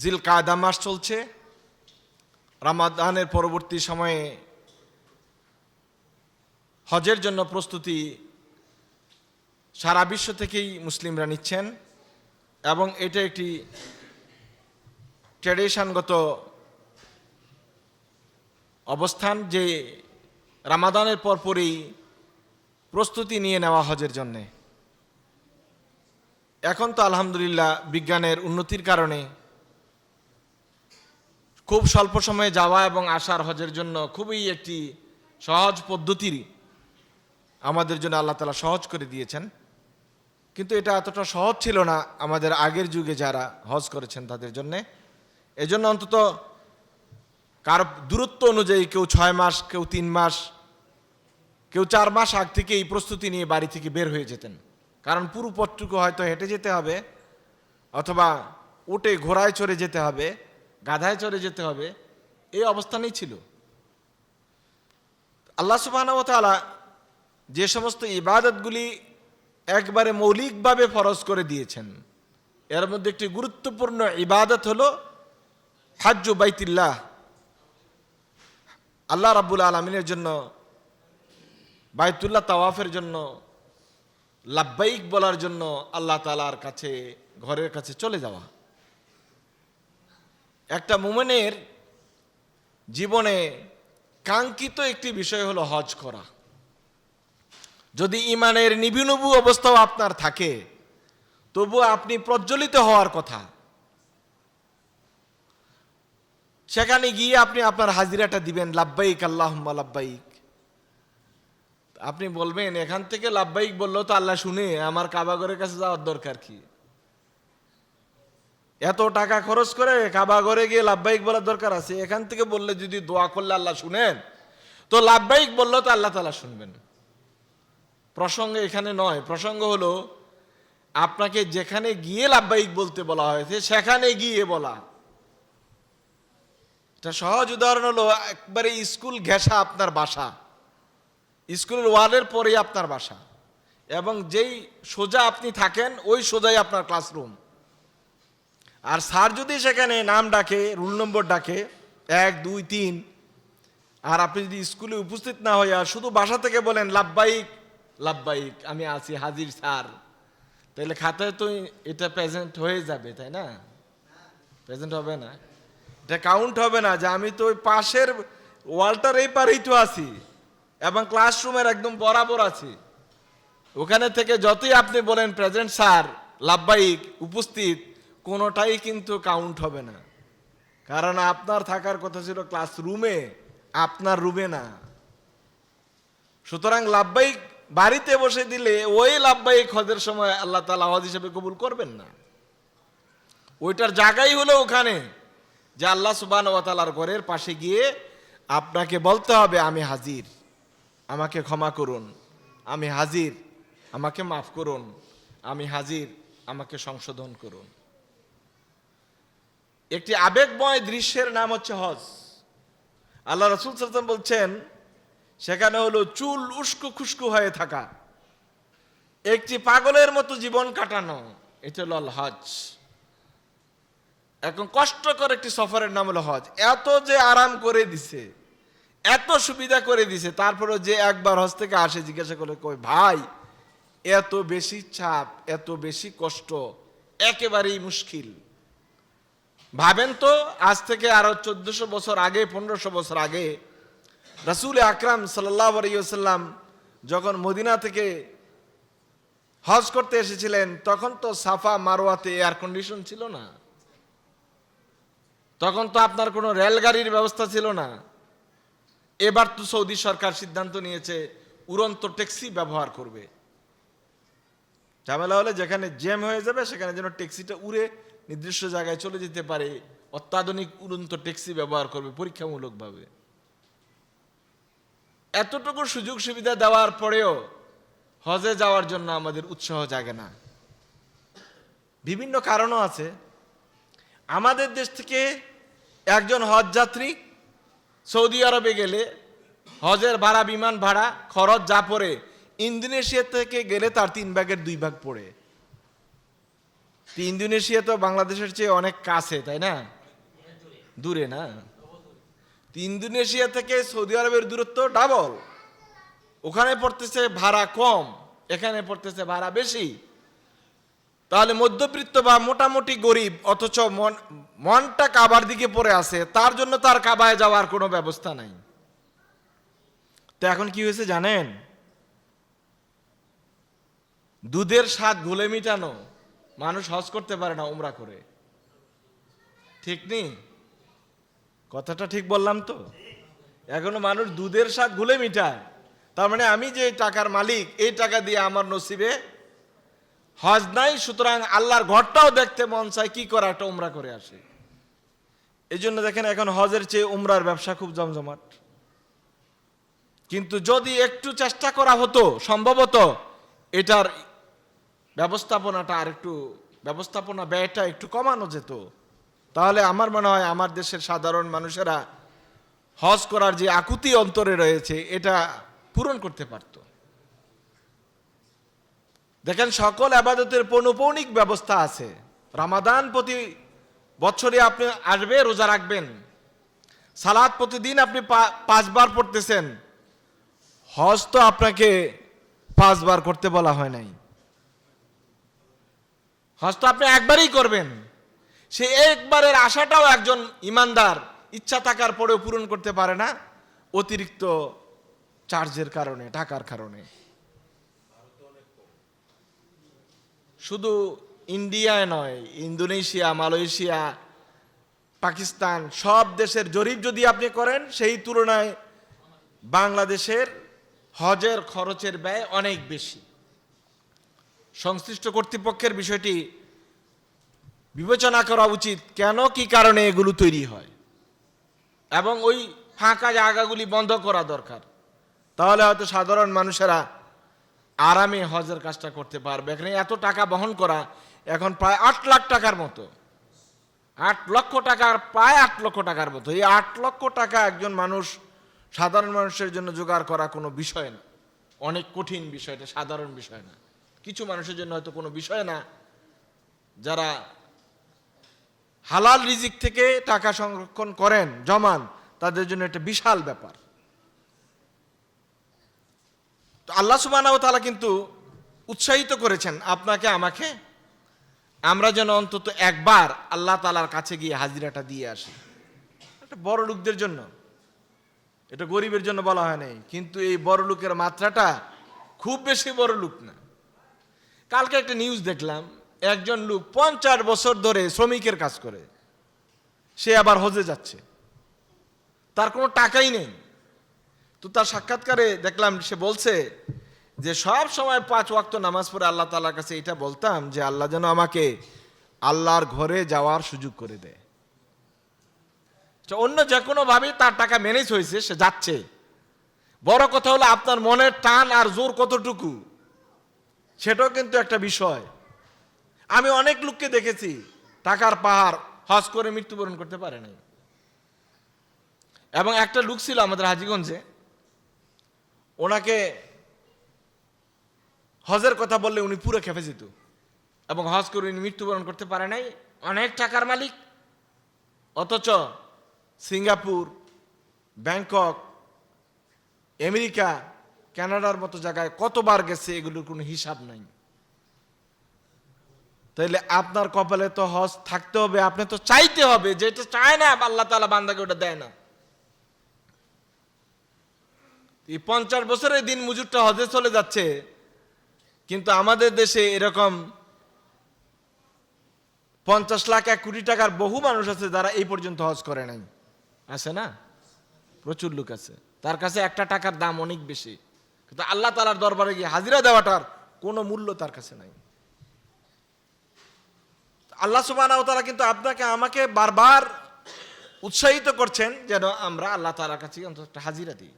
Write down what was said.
জিল কায়দা মাস চলছে। রামাদানের পরবর্তী সময়ে হজের জন্য প্রস্তুতি সারা বিশ্ব থেকেই মুসলিমরা নিচ্ছেন এবং এটা একটি ট্র্যাডিশনগত অবস্থান যে রামাদানের পরপরই প্রস্তুতি নিয়ে নেওয়া হজের জন্যে। এখন তো আলহামদুলিল্লাহ বিজ্ঞানের উন্নতির কারণে খুব স্বল্প সময়ে যাওয়া এবং আসার হজের জন্য খুবই একটি সহজ পদ্ধতির আমাদের জন্য আল্লাহ তালা সহজ করে দিয়েছেন। কিন্তু এটা এতটা সহজ ছিল না, আমাদের আগের যুগে যারা হজ করেছেন তাদের জন্যে। এজন্য অন্তত কার দূরত্ব অনুযায়ী কেউ ছয় মাস, কেউ তিন মাস, কেউ চার মাস আগ থেকে এই প্রস্তুতি নিয়ে বাড়ি থেকে বের হয়ে যেতেন। কারণ পুরো পথটুকু হয়তো হেঁটে যেতে হবে, অথবা উঠে ঘোড়ায় চড়ে যেতে হবে। গাধায় চড়ে যেতে হবে, এই অবস্থানেই ছিল। আল্লাহ সুবাহ তাআলা যে সমস্ত ইবাদতগুলি একবারে মৌলিকভাবে ফরজ করে দিয়েছেন, এর মধ্যে একটি গুরুত্বপূর্ণ ইবাদত হলো হাজ্জু বাইতিল্লাহ। আল্লাহ রাব্বুল আলমিনের জন্য, বাইতুল্লাহ তাওয়াফের জন্য, লাব্বাইক বলার জন্য আল্লাহ তালার কাছে, ঘরের কাছে চলে যাওয়া। একটা মুমেনের জীবনে কাঙ্ক্ষিত একটি বিষয় হলো হজ করা। যদি ইমানের নিবিনবু অবস্থাও আপনার থাকে, তবু আপনি প্রজ্বলিত হওয়ার কথা। সেখানে গিয়ে আপনি আপনার হাজিরাটা দিবেন, লাব্বাইক আল্লাহ লাব্বাইক। আপনি বলবেন, এখান থেকে লাভবাহিক বলল তো আল্লাহ শুনে, আমার কাবাগরের কাছে যাওয়ার দরকার কি? এত টাকা খরচ করে কাবাগরে গিয়ে লাভবাহিক বলার দরকার আছে? এখান থেকে বললে যদি দোয়া করলে আল্লাহ শুনেন। তো লাভবাহিক বলল তো আল্লাহ তালা শুনবেন। প্রসঙ্গ এখানে নয়। প্রসঙ্গ হলো, আপনাকে যেখানে গিয়ে লাভবাহিক বলতে বলা হয়েছে, সেখানে গিয়ে বলা। এটা সহজ উদাহরণ হলো, একবারে স্কুল ঘেঁষা আপনার বাসা। স্কুলের ওয়ালের পরেই আপনার বাসা। এবং যেই সোজা আপনি থাকেন, ওই সোজাই আপনার ক্লাসরুম। আর স্যার যদি সেখানে নাম ডাকে, রুল নম্বর ডাকে, এক, দুই, তিন, আর আপনি যদি স্কুলে উপস্থিত না হয়ে আর শুধু বাসা থেকে বলেন, লাভবাহিক লাভবাহিক, আমি আছি, হাজির স্যার, তাহলে খাতায় তো এটা প্রেজেন্ট হয়ে যাবে, তাই না? প্রেজেন্ট হবে না। এটা কাউন্ট হবে না যে আমি তো ওই পাশের ওয়ালটার এই পারেই তো আছি এবং ক্লাসরুমের একদম বরাবর আছি। ওখানে থেকে যতই আপনি বলেন প্রেজেন্ট স্যার, লাভবাহিক, উপস্থিত কোনোটাই কিন্তু কাউন্ট হবে না। কারণ আপনার থাকার কথা ছিল ক্লাসরুমে আপনার রুমে না। সুতরাং লাভবাহিক বাড়িতে বসে দিলে ওই লাভবাহিক হজের সময় আল্লাহ তালা হজ হিসেবে কবুল করবেন না। ওইটার জায়গাই হলো ওখানে, যে আল্লাহ সুবান ওয়াতালার ঘরের পাশে গিয়ে আপনাকে বলতে হবে, আমি হাজির। আমাকে ক্ষমা করুন। আমি হাজির। আমাকে মাফ করুন। আমি হাজির। আমাকে সংশোধন করুন। একটি আবেগময় দৃশ্যের নাম হচ্ছে হজ। আল্লাহ রসুল সাল্লাম বলছেন, সেখানে হলো চুল উস্কু খুস্কু হয়ে থাকা। একটি পাগলের মতো জীবন কাটানো, এটা হলো হজ। এখন কষ্টকর একটি সফরের নাম হলো হজ। এত যে আরাম করে দিছে, এত সুবিধা করে দিছে তারপরে যে একবার হজ থেকে আসে জিজ্ঞাসা করে কই ভাই, এত বেশি চাপ, এত বেশি কষ্ট, একেবারেই মুশকিল। ভাবেন তো, আজ থেকে আরও চোদ্দশো বছর আগে, পনেরোশো বছর আগে, রাসুল আকরাম সাল্লাহ আলাইসাল্লাম যখন মদিনা থেকে হজ করতে এসেছিলেন, তখন তো সাফা মারোয়াতে এয়ার কন্ডিশন ছিল না। তখন তো আপনার কোনো রেলগাড়ির ব্যবস্থা ছিল না। এবার তো সৌদি সরকার সিদ্ধান্ত নিয়েছে, উড়ন্ত ট্যাক্সি ব্যবহার করবে। ঝামেলা হলে যেখানে জ্যাম হয়ে যাবে, সেখানে যেন ট্যাক্সিটা উড়ে নির্দিষ্ট জায়গায় চলে যেতে পারে, অত্যাধুনিক উড়ন্ত ট্যাক্সি ব্যবহার করবে পরীক্ষামূলকভাবে। এতটুকু সুযোগ সুবিধা দেওয়ার পরেও হজে যাওয়ার জন্য আমাদের উৎসাহ জাগে না। বিভিন্ন কারণও আছে। আমাদের দেশ থেকে একজন হজ যাত্রী সৌদি আরবে গেলে হজের ভাড়া, বিমান ভাড়া, খরচ যা পড়ে, ইন্দোনেশিয়া থেকে গেলে তার তিন ভাগের দুই ভাগ পড়ে। ইন্দোনেশিয়া তো বাংলাদেশের চেয়ে অনেক কাছে, তাই না? দূরে না? ইন্দোনেশিয়া থেকে সৌদি আরবের দূরত্ব ডাবল ওখানে পড়তেছে ভাড়া কম, এখানে পড়তেছে ভাড়া বেশি। তাহলে মধ্যবিত্ত বা মোটামুটি গরিব, অথচ মন, মনটা কাবার দিকে পড়ে আছে, তার জন্য তার কাবায় যাওয়ার কোনো ব্যবস্থা নাই। তো এখন কি হয়েছে জানেন? দুধের স্বাদ ঘুলে মিটানো। মানুষ হজ করতে পারে না উমরা করে। ঠিক নেই? কথাটা ঠিক বললাম তো? এখনও মানুষ দুধের স্বাদ ঘুলে মিটায়। তার মানে আমি যে টাকার মালিক, এই টাকা দিয়ে আমার নসিবে হজ নাই, সুতরাং আল্লাহর ঘরটাও দেখতে মন চায় কি করে একটা উমরা করে আসে। এই জন্য দেখেন এখন হজের চেয়ে উমরার ব্যবসা খুব জমজমাট। কিন্তু যদি একটু চেষ্টা করা হতো, সম্ভবত এটার ব্যবস্থাপনাটা আর একটু, ব্যবস্থাপনা ব্যয়টা একটু কমানো যেত। তাহলে আমার মনে হয় আমার দেশের সাধারণ মানুষেরা হজ করার যে আকুতি অন্তরে রয়েছে, এটা পূরণ করতে পারত। দেখেন, সকল আবাদতের পৌনপৌনিক ব্যবস্থা আছে। রামাদান প্রতি বছরে আপনি আসবে, রোজা রাখবেন। সালাদ প্রতিদিন আপনি পাঁচবার পড়তেছেন। হজ তো আপনাকে পাঁচবার করতে বলা হয় নাই। হজ তো আপনি একবারই করবেন। সে একবারের আশাটাও একজন ইমানদার ইচ্ছা থাকার পরেও পূরণ করতে পারে না, অতিরিক্ত চার্জের কারণে, টাকার কারণে। শুধু ইন্ডিয়ায় নয়, ইন্দোনেশিয়া, মালয়েশিয়া, পাকিস্তান, সব দেশের জরিপ যদি আপনি করেন, সেই তুলনায় বাংলাদেশের হজের খরচের ব্যয় অনেক বেশি। সংশ্লিষ্ট কর্তৃপক্ষের বিষয়টি বিবেচনা করা উচিত কেন, কি কারণে এগুলো তৈরি হয়। এবং ওই ফাঁকা জায়গাগুলি বন্ধ করা দরকার। তাহলে হয়তো সাধারণ মানুষেরা আরামে হজের কাজটা করতে পারবে। এখানে এত টাকা বহন করা এখন প্রায় আট লাখ টাকার মতো। আট লক্ষ টাকার, প্রায় আট লক্ষ টাকার মতো। এই আট লক্ষ টাকা একজন মানুষ সাধারণ মানুষের জন্য জোগাড় করা কোনো বিষয় না। অনেক কঠিন বিষয়, এটা সাধারণ বিষয় না। কিছু মানুষের জন্য হয়তো কোনো বিষয় না, যারা হালাল রিজিক থেকে টাকা সংরক্ষণ করেন, জমান, তাদের জন্য একটা বিশাল ব্যাপার। তো আল্লাহ সুবাহ তালা কিন্তু উৎসাহিত করেছেন, আপনাকে, আমাকে, আমরা যেন অন্তত একবার আল্লাহ তালার কাছে গিয়ে হাজিরাটা দিয়ে আসি। এটা বড় লোকদের জন্য, এটা গরিবের জন্য বলা হয় নাই, কিন্তু এই বড় লোকের মাত্রাটা খুব বেশি বড় লোক না। কালকে একটা নিউজ দেখলাম, একজন লোক পঞ্চাশ বছর ধরে শ্রমিকের কাজ করে। সে আবার হজে যাচ্ছে। তার কোনো টাকাই নেই। তো তার সাক্ষাৎকারে দেখলাম, সে বলছে যে, সব সময় পাঁচ ওয়াক্ত নামাজ পড়ে আল্লাহ তালার কাছে এটা বলতাম যে, আল্লাহ যেন আমাকে আল্লাহর ঘরে যাওয়ার সুযোগ করে দেয়। অন্য যে কোনোভাবেই তার টাকা ম্যানেজ হয়েছে, সে যাচ্ছে। বড় কথা হলো, আপনার মনের টান আর জোর কতটুকু? সেটাও কিন্তু একটা বিষয়। আমি অনেক লোককে দেখেছি টাকার পাহাড়, হজ করে মৃত্যুবরণ করতে পারে নাই। এবং একটা লোক ছিল আমাদের হাজিগঞ্জে, ওনাকে হজের কথা বললে উনি পুরো খেপে যেত। এবং হজ করে উনি মৃত্যুবরণ করতে পারে নাই, অনেক টাকার মালিক। অথচ সিঙ্গাপুর, ব্যাংকক, আমেরিকা কানাডার মতো জায়গায় কতবার গেছে এগুলোর কোনো হিসাব নাই। তাইলে আপনার কপালে তো হজ থাকতে হবে, আপনি তো চাইতে হবে যেটা চায় না আল্লাহ তালা বান্দাকে ওটা দেয় না। এই পঞ্চাশ বছরের দিন মজুরটা হজে চলে যাচ্ছে, কিন্তু আমাদের দেশে এরকম পঞ্চাশ লাখ, এক কোটি টাকার বহু মানুষ আছে যারা এই পর্যন্ত হজ করে নাই। আছে না? প্রচুর লোক আছে। তার কাছে একটা টাকার দাম অনেক বেশি। কিন্তু আল্লাহ তালার দরবারে গিয়ে হাজিরা দেওয়াটার কোনো মূল্য তার কাছে নাই। আল্লাহ সুবাহ তারা কিন্তু আপনাকে, আমাকে বারবার উৎসাহিত করছেন যেন আমরা আল্লাহ তালার কাছে অন্তত একটা হাজিরা দিই।